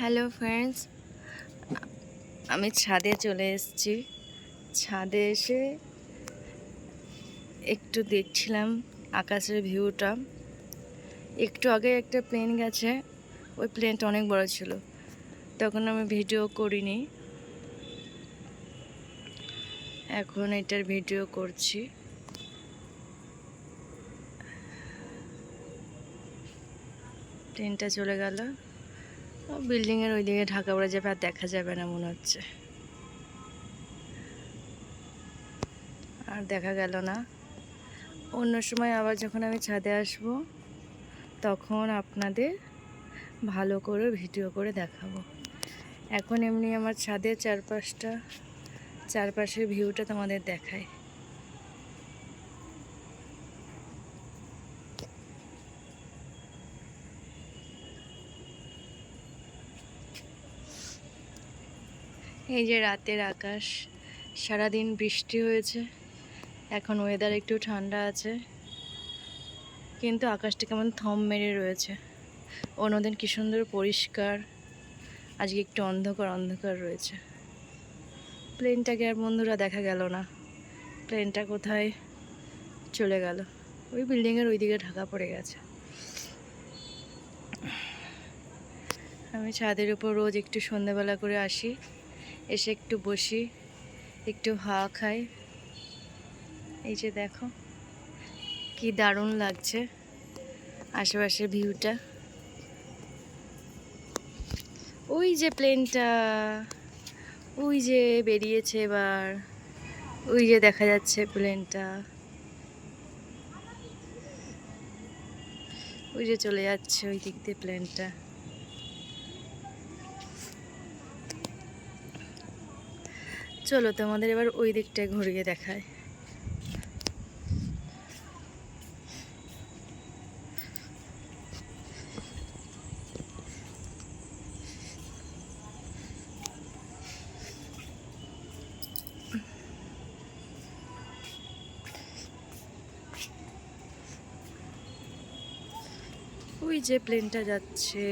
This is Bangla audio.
হ্যালো ফ্রেন্ডস আমি ছাদে চলে এসেছি। ছাদে এসে একটু দেখছিলাম আকাশের ভিউটা। একটু আগে একটা প্লেন গেছে। ওই প্লেনটা অনেক বড় ছিল। তখন আমি ভিডিও করিনি। এখন এটার ভিডিও করছি। ট্রেনটা চলে গেল। বিল্ডিংয়ের ওইদিকে ঢাকা পড়ে যাবে আর দেখা যাবে না মনে হচ্ছে। আর দেখা গেল না। অন্য সময় আবার যখন আমি ছাদে আসব, তখন আপনাদের ভালো করে ভিডিও করে দেখাবো। এখন এমনি আমার ছাদের চারপাশটা, চারপাশের ভিউটা তোমাদের দেখায়। এই যে রাতের আকাশ, সারাদিন বৃষ্টি হয়েছে, এখন ওয়েদার একটু ঠান্ডা আছে, কিন্তু আকাশটা কেমন থম মেরে রয়েছে। অন্যদিন কি সুন্দর পরিষ্কার, আজকে একটু অন্ধকার অন্ধকার রয়েছে। প্লেনটাকে আর বন্ধুরা দেখা গেল না প্লেনটা কোথায় চলে গেল, ওই বিল্ডিংয়ের ওই দিকে ঢাকা পড়ে গেছে। আমি ছাদের উপর রোজ একটু সন্ধ্যাবেলা করে আসি এসে একটু বসি, একটু হাওয়া খাই। এই যে দেখো, কি দারুণ লাগছে আশেপাশের ভিউটা। ওই যে প্লেনটা, ওই যে বেরিয়েছে এবার, ওই যে দেখা যাচ্ছে প্লেনটা। ওই যে চলে যাচ্ছে ওই দিক দিয়ে প্লেনটা। চলো তোমাদের এবার ওই দিকটায় ঘুরিয়ে দেখায় ওই যে প্লেনটা যাচ্ছে।